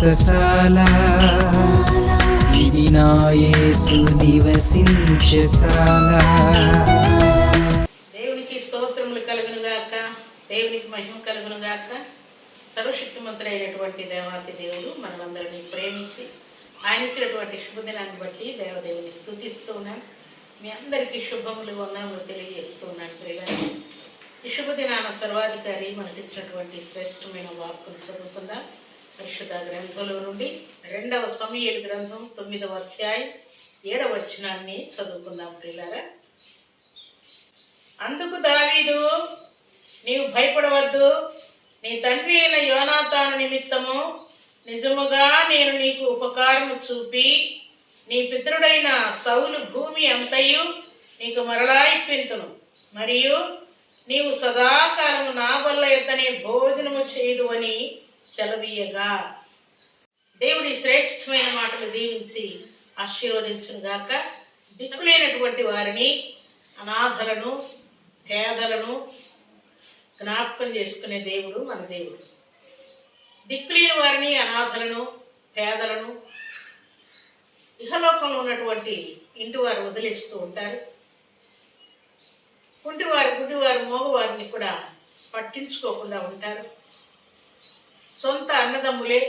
వ్రతశాల ఇది నా యేసు నివసించశాల దేవునికి స్తోత్రములు కలుగును గాక. దేవునికి మహిమ కలుగును గాక. సర్వశక్తిమంతుడు అయినటువంటి దేవాతి దేవుడు మనమందరినీ ప్రేమించి ఆయన ఇచ్చినటువంటి శుభదినాన్ని బట్టి దేవదేవుని స్థుతిస్తూ ఉన్నాను మీ అందరికీ శుభములు వందనములు తెలియజేస్తూ ఉన్నాను ప్రియులని ఈ శుభదినాన సర్వాధికారి మనకిచ్చినటువంటి శ్రేష్టమైన వాక్కును చదువుకుందాం. పరిశుద్ధ గ్రంథంలో నుండి రెండవ సమయలు గ్రంథం తొమ్మిదవ అధ్యాయం ఏడవ వచనాన్ని చదువుకుందాం ప్రియులారా అందుకు దావీదు నీవు భయపడవద్దు. నీ తండ్రి అయిన యోనాతాను నిమిత్తము నిజముగా నేను నీకు ఉపకారము చూపి నీ పితరుడైన సౌలు భూమి అంతయు నీకు మరలా ఇప్పింతును. మరియు నీవు సదాకాలము నా వల్ల ఎత్తనే భోజనము చేయదు అని సెలవీయగా. దేవుడి శ్రేష్టమైన మాటలు దీవించి ఆశీర్వదించును గాక. దిక్కులేనటువంటి వారిని అనాథలను పేదలను జ్ఞాపకం చేసుకునే దేవుడు మన దేవుడు. దిక్కులేని వారిని అనాథలను పేదలను ఇహలోకంలో ఉన్నటువంటి ఇంటి వారు వదిలేస్తూ ఉంటారు. కుంటివారు గుడ్డివారు మోగవారిని కూడా పట్టించుకోకుండా ఉంటారు. సొంత అన్నదమ్ములే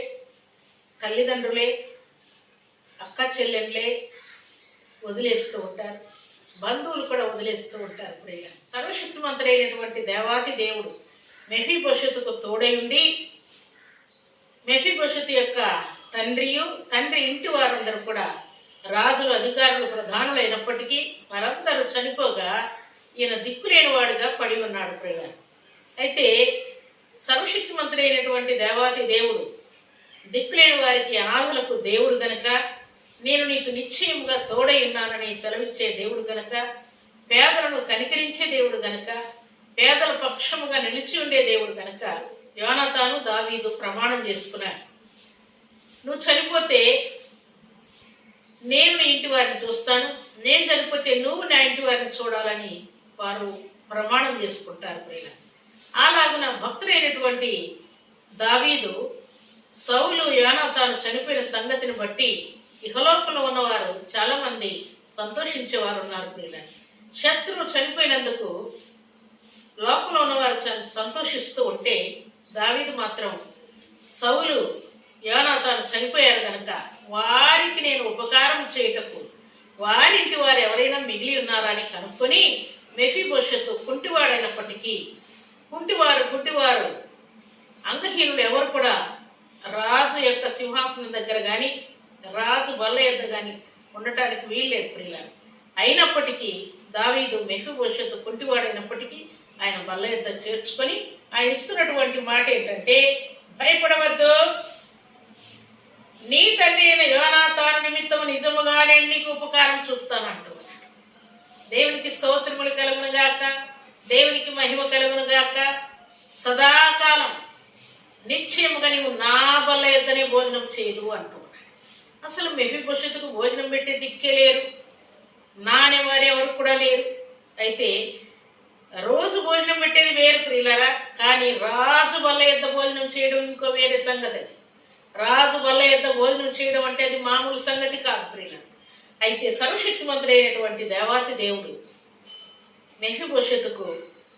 తల్లిదండ్రులే అక్క చెల్లెళ్ళే వదిలేస్తూ ఉంటారు. బంధువులు కూడా వదిలేస్తూ ఉంటారు ప్రియ. సర్వశక్తిమంతుడైనటువంటి దేవాతి దేవుడు మెఫీ భవిష్యత్తుకు తోడై ఉండి మెఫీ భవిష్యత్తు యొక్క తండ్రియు తండ్రి ఇంటి వారందరూ కూడా రాజులు అధికారులు ప్రధానులైనప్పటికీ వారందరూ చనిపోగా ఈయన దిక్కులేని వాడుగా పడి ఉన్నాడు ప్రియ. అయితే సర్వశక్తిమంతుడైనటువంటి దేవాతి దేవుడు. దిక్కులేని వారికి అనాథులకు దేవుడు గనక నేను నీకు నిశ్చయముగా తోడై ఉన్నానని సెలవిచ్చే దేవుడు గనక పేదలను కనికరించే దేవుడు గనక పేదల పక్షముగా నిలిచి ఉండే దేవుడు గనక యోనతాను దావీదు ప్రమాణం చేసుకున్నారు నువ్వు చనిపోతే నేను నీ ఇంటి వారిని చూస్తాను నేను చనిపోతే నువ్వు నా ఇంటి వారిని చూడాలని వారు ప్రమాణం చేసుకుంటారు ప్రియ అలాగున భక్తుడైనటువంటి దావీదు సౌలు యోనాతాను చనిపోయిన సంగతిని బట్టి ఇహలోకంలో ఉన్నవారు చాలామంది సంతోషించేవారు ఉన్నారు ప్రియుల శత్రువు చనిపోయినందుకు లోకంలో ఉన్నవారు చ- సంతోషిస్తూ ఉంటే దావీదు మాత్రం సౌలు యోనాతాను చనిపోయారు కనుక వారికి నేను ఉపకారం చేయుటకు వారింటి వారు ఎవరైనా మిగిలి ఉన్నారా అని కనుక్కొని మెఫీ భవిష్యత్తు కుంటివాడైనప్పటికీ కుంటివారు గుడ్డివారు అంగహీనులు ఎవరు కూడా రాజు యొక్క సింహాసనం దగ్గర కానీ రాజు బల్ల యొద్ద కానీ ఉండటానికి వీల్లేదు పిల్లలు అయినప్పటికీ దావీదు మెఫీ భవిష్యత్తు కుంటివాడైనప్పటికీ ఆయన బల్ల యొద్ద చేర్చుకొని ఆయన ఇస్తున్నటువంటి మాట ఏంటంటే భయపడవద్దు. నీ తండ్రి అయిన యోనాతాను నిమిత్తము నిజముగా నీకు ఉపకారం చూపుతానంటూ దేవునికి స్తోత్రములు కలుగునుగాక. గాక దేవునికి మహిమ కలుగును గాక. సదాకాలం నిశ్చయముగా నీవు నా బల్ల యొద్దనే భోజనం చేయదు అంటూ అసలు మెఫి భోజనం పెట్టే దిక్కే లేరు. నానే వారు ఎవరు కూడా లేరు. అయితే రోజు భోజనం పెట్టేది వేరు ప్రియులరా. కానీ రాజు బల్ల ఎద్ద భోజనం చేయడం ఇంకో వేరే సంగతి అది. రాజు బల్ల ఎద్ద భోజనం చేయడం అంటే అది మామూలు సంగతి కాదు ప్రియుల అయితే సర్వశక్తిమంతుడైనటువంటి దేవాతి దేవుడు మెఫిభవిష్యత్తుకు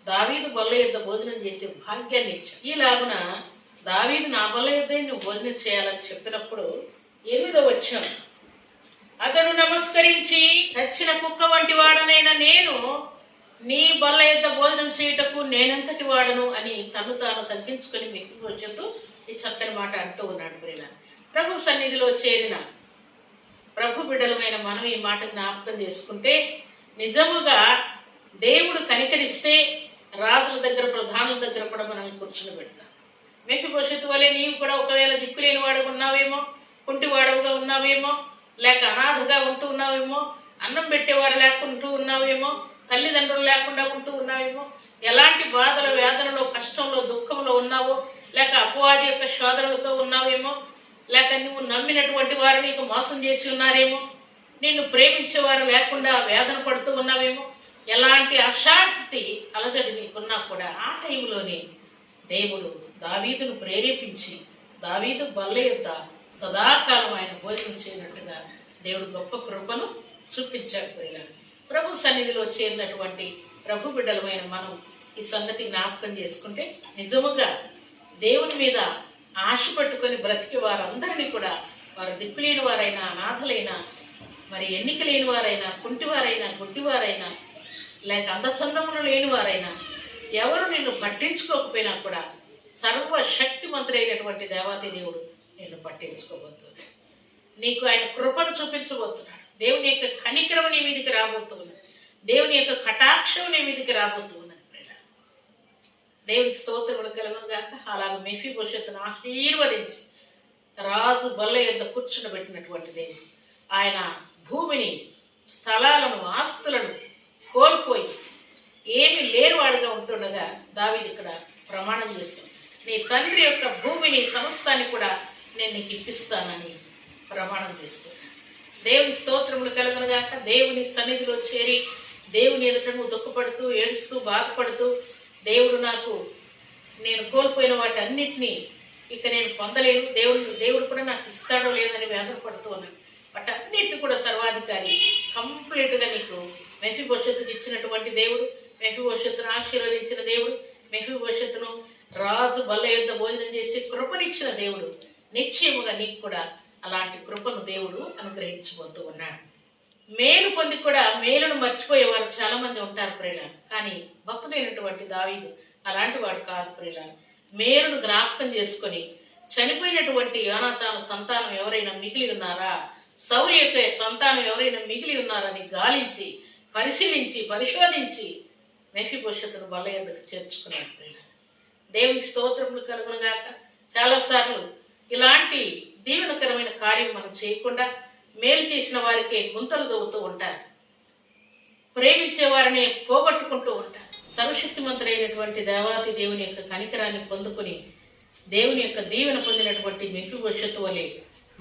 దావీదు బల్ల యుద్ధ భోజనం చేసే భాగ్యాన్ని ఇచ్చాడు. ఈలాగున దావీదు నా బల్ల యుద్ధ నువ్వు భోజనం చేయాలని చెప్పినప్పుడు ఎనిమిదో వచ్చాం అతడు నమస్కరించి చచ్చిన కుక్క వంటి వాడనైన నేను నీ బల్ల యుద్ధ భోజనం చేయుటకు నేనెంతటి వాడను అని తను తాను తగ్గించుకొని మెక్కిపోతూ ఈ చక్కని మాట అంటూ ఉన్నాడు ప్రియుల ప్రభు సన్నిధిలో చేరిన ప్రభు బిడ్డలమైన మనం ఈ మాట జ్ఞాపకం చేసుకుంటే నిజముగా దేవుడు కనికరిస్తే రాజుల దగ్గర ప్రధానుల దగ్గర కూడా మనల్ని కూర్చుని పెడతాం మెఫి వలె నీవు కూడా ఒకవేళ దిక్కులేని వాడుగా ఉన్నావేమో కుంటివాడవుగా ఉన్నావేమో లేక అనాథగా ఉంటూ ఉన్నావేమో అన్నం పెట్టేవారు లేకుంటూ ఉన్నావేమో తల్లిదండ్రులు లేకుండా ఉంటూ ఉన్నావేమో ఎలాంటి బాధల వేదనలో కష్టంలో దుఃఖంలో ఉన్నావో లేక అపవాది యొక్క శోధనలతో ఉన్నావేమో లేక నువ్వు నమ్మినటువంటి వారు నీకు మోసం చేసి ఉన్నారేమో నిన్ను ప్రేమించేవారు లేకుండా వేదన పడుతూ ఉన్నావేమో ఎలాంటి అశాంతి అలజడి నీకున్నా కూడా ఆ టైంలోనే దేవుడు దావీదును ప్రేరేపించి దావీదు బల్ల యొక్క సదాకాలం ఆయన భోజనం చేయనట్టుగా దేవుడు గొప్ప కృపను చూపించాడు ప్రియుల ప్రభు సన్నిధిలో చేరినటువంటి ప్రభు బిడ్డలమైన మనం ఈ సంగతి జ్ఞాపకం చేసుకుంటే నిజముగా దేవుని మీద ఆశ పట్టుకొని బ్రతికి వారందరినీ కూడా వారు దిక్కులేని వారైనా అనాథలైనా మరి ఎన్నిక లేని వారైనా కుంటివారైనా గుడ్డివారైనా లేక అందచందములు లేని వారైనా ఎవరు నిన్ను పట్టించుకోకపోయినా కూడా సర్వశక్తిమంతుడైనటువంటి దేవాది దేవుడు నిన్ను పట్టించుకోబోతున్నాడు. నీకు ఆయన కృపను చూపించబోతున్నాడు. దేవుని యొక్క కనికరం నీ మీదికి రాబోతున్నది. దేవుని యొక్క కటాక్షం నీ మీదికి రాబోతున్నది దేవునికి స్తోత్రములు కలుగును గాక. అలాగ మెఫీ భవిష్యత్తును ఆశీర్వదించి రాజు బల్ల యొద్ద కూర్చుండబెట్టినటువంటి దేవుడు. ఆయన భూమిని స్థలాలను ఆస్తులను కోల్పోయి ఏమి లేనివాడుగా ఉంటుండగా దావీది ఇక్కడ ప్రమాణం చేస్తాను నీ తండ్రి యొక్క భూమిని సమస్తాన్ని కూడా నేను నీకు ఇప్పిస్తానని ప్రమాణం చేస్తాను దేవుని స్తోత్రములు కలుగునుగాక దేవుని సన్నిధిలో చేరి దేవుని ఎదుట నువ్వు దుఃఖపడుతూ ఏడుస్తూ బాధపడుతూ దేవుడు నాకు నేను కోల్పోయిన వాటి అన్నిటినీ ఇక నేను పొందలేను. దేవుడు దేవుడు కూడా నాకు ఇస్తాడో లేదని వేదనపడుతూ ఉన్నాను వాటన్నిటిని కూడా సర్వాధికారి కంప్లీట్గా నీకు మెఫీ భవిష్యత్తుకు ఇచ్చినటువంటి దేవుడు మెఫీ భవిష్యత్తును ఆశీర్వదించిన దేవుడు మెఫీ భవిష్యత్తును రాజు బల్ల యొద్ద భోజనం చేసి కృపనిచ్చిన దేవుడు. నిశ్చయముగా నీకు కూడా అలాంటి కృపను దేవుడు అనుగ్రహించబోతూ ఉన్నాడు. మేలు పొంది కూడా మేలును మర్చిపోయే వారు చాలా మంది ఉంటారు ప్రియుల. కానీ భక్తుడైనటువంటి దావీదు అలాంటి వాడు కాదు ప్రియుల. మేలును జ్ఞాపకం చేసుకొని చనిపోయినటువంటి యోనాతాను సంతానం ఎవరైనా మిగిలి ఉన్నారా? సౌర్య యొక్క సంతానం ఎవరైనా మిగిలి ఉన్నారని గాలించి పరిశీలించి పరిశోధించి మెఫీ భవిష్యత్తును బల ఎందుకు చేర్చుకున్నాడు ప్రియుల దేవునికి స్తోత్రములు కలుగునుగాక చాలాసార్లు ఇలాంటి దీవెనకరమైన కార్యం మనం చేయకుండా మేలు చేసిన వారికే గుంతలు దవ్వుతూ ఉంటారు. ప్రేమించే వారిని పోగొట్టుకుంటూ ఉంటారు. సర్వశక్తిమంతుడైనటువంటి దేవాతి దేవుని యొక్క కనికరాన్ని పొందుకుని దేవుని యొక్క దీవెన పొందినటువంటి మెఫి భవిష్యత్తు వలె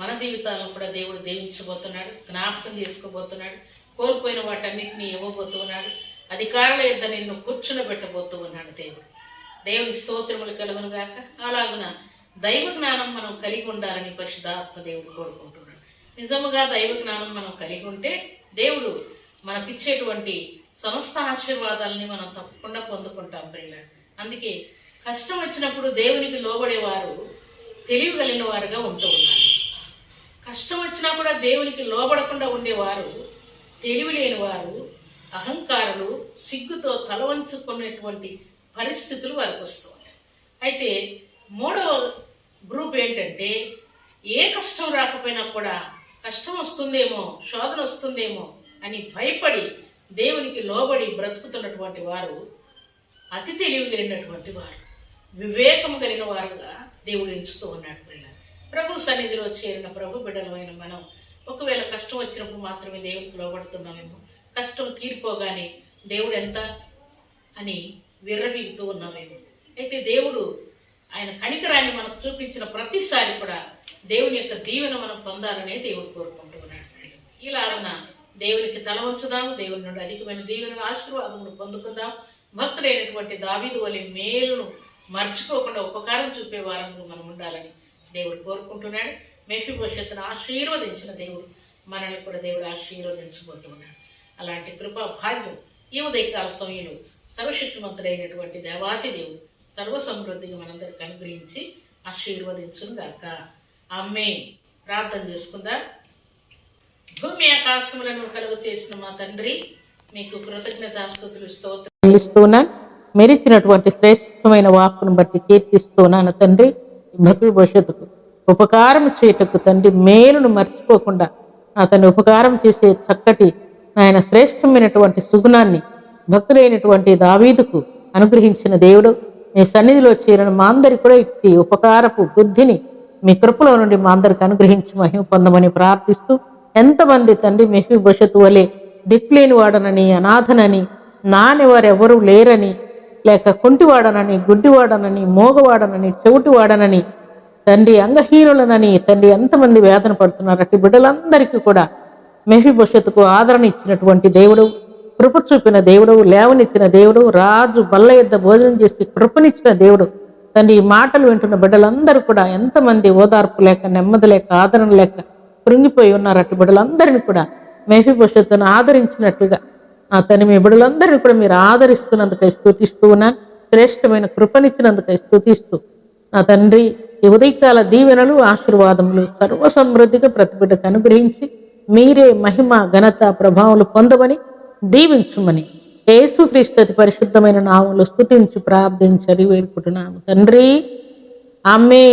మన జీవితాలను కూడా దేవుడు దీవించబోతున్నాడు జ్ఞాపకం చేసుకోబోతున్నాడు కోల్పోయిన వాటన్నిటిని ఇవ్వబోతున్నాడు అధికారుల యొద్ద నిన్ను కూర్చునబెట్టబోతూ ఉన్నాడు దేవుడు. దేవుని స్తోత్రములు కలుగును గాక. అలాగున దైవ జ్ఞానం మనం కలిగి ఉండాలని పరిశుధాత్మ దేవుడు కోరుకుంటున్నాడు. నిజముగా దైవ జ్ఞానం మనం కలిగి ఉంటే దేవుడు మనకిచ్చేటువంటి సమస్త ఆశీర్వాదాలని మనం తప్పకుండా పొందుకుంటాం ప్రియుల. అందుకే కష్టం వచ్చినప్పుడు దేవునికి లోబడేవారు తెలివి కలిగిన వారుగా ఉంటూ ఉన్నారు. కష్టం వచ్చినా కూడా దేవునికి లోబడకుండా ఉండేవారు తెలివి లేని వారు అహంకారులు సిగ్గుతో తలవంచుకునేటువంటి పరిస్థితులు వారికి వస్తుంది అయితే మూడవ గ్రూప్ ఏంటంటే ఏ కష్టం రాకపోయినా కూడా కష్టం వస్తుందేమో శోధన వస్తుందేమో అని భయపడి దేవునికి లోబడి బ్రతుకుతున్నటువంటి వారు అతి తెలివి కలిగినటువంటి వారు వివేకం కలిగిన వారుగా దేవుడు ఎంచుతూ ఉన్నాడు. ప్రభు సన్నిధిలో చేరిన ప్రభు బిడ్డలమైన మనం. ఒకవేళ కష్టం వచ్చినప్పుడు మాత్రమే దేవుడికి లోబడుతున్నామేమో కష్టం తీరిపోగానే దేవుడు ఎంత అని విర్రవీగుతూ ఉన్నామేమో. అయితే దేవుడు ఆయన కనికరాన్ని మనకు చూపించిన ప్రతిసారి కూడా దేవుని యొక్క దీవెన మనం పొందాలనే దేవుడు కోరుకుంటూ ఉన్నాడు ఇలాగున దేవునికి తల వంచుదాం దేవుని నుండి అధికమైన దీవెన ఆశీర్వాదమును పొందుకుందాం. భక్తులైనటువంటి దావీదు వలె మేలును మర్చిపోకుండా ఉపకారం చూపే వారంలో మనం ఉండాలని దేవుడు కోరుకుంటున్నాడు. మేఫీ భవిష్యత్తును ఆశీర్వదించిన దేవుడు. మనల్ని కూడా దేవుడు ఆశీర్వదించబోతున్నాడు. అలాంటి కృపా భాగ్యం ఈ ఉదయకాల సమయంలో సర్వశక్తిమంతుడైనటువంటి దేవాతి దేవుడు సర్వ సమృద్ధిగా మనందరికి అనుగ్రహించి ఆశీర్వదించును గాక అమ్మే ప్రార్థన చేసుకుందా. భూమి ఆకాశములను కలుగు చేసిన మా తండ్రి మీకు కృతజ్ఞతాస్తుతులు స్తోత్రం. చెల్లిస్తున్నాను మెరిచినటువంటి శ్రేష్టమైన వాక్కును బట్టి కీర్తిస్తున్నాను తండ్రి. భక్తి భవిష్యత్తుకు ఉపకారం చేయటకు తండ్రి మేలును మర్చిపోకుండా అతను ఉపకారం చేసే చక్కటి ఆయన శ్రేష్టమైనటువంటి సుగుణాన్ని భక్తులైనటువంటి దావీదుకు అనుగ్రహించిన దేవుడు మీ సన్నిధిలో చేరిన మా అందరి కూడా ఇట్టి ఉపకారపు బుద్ధిని మీ కృపలో నుండి మా అందరికి అనుగ్రహించి మహిమ పొందమని ప్రార్థిస్తూ ఎంతమంది తండ్రి మెహి భవిష్యత్తు వలె దిక్కులేని వాడనని అనాథనని నాని వారెవరూ లేరని లేక కుంటివాడనని గుడ్డివాడనని మోగవాడనని చెవిటివాడనని తండ్రి అంగహీనులనని తండ్రి ఎంతమంది వేదన పడుతున్నారు అటు బిడ్డలందరికీ కూడా మెహి భవిష్యత్తుకు ఆదరణ ఇచ్చినటువంటి దేవుడు కృప చూపిన దేవుడు లేవనెత్తిన దేవుడు రాజు బల్ల యొద్ద భోజనం చేసి కృపనిచ్చిన దేవుడు. తండ్రి ఈ మాటలు వింటున్న బిడ్డలందరూ కూడా ఎంతమంది ఓదార్పు లేక నెమ్మది లేక ఆదరణ లేక కృంగిపోయి ఉన్నారు అటు బిడ్డలందరినీ కూడా మేఫీ భవిష్యత్తును ఆదరించినట్లుగా అతని తని కూడా మీరు ఆదరిస్తున్నందుకై స్థుతిస్తూ ఉన్నాను శ్రేష్టమైన కృపనిచ్చినందుకై స్థుతిస్తూ నా తండ్రి ఈ ఉదయకాల దీవెనలు ఆశీర్వాదములు సర్వ సమృద్ధిగా అనుగ్రహించి మీరే మహిమ ఘనత ప్రభావాలు పొందమని దీవించుమని. యేసుక్రీస్తు పరిశుద్ధమైన నామములు స్థుతించి ప్రార్థించని వేడుకుంటున్నాము. తండ్రి ఆమె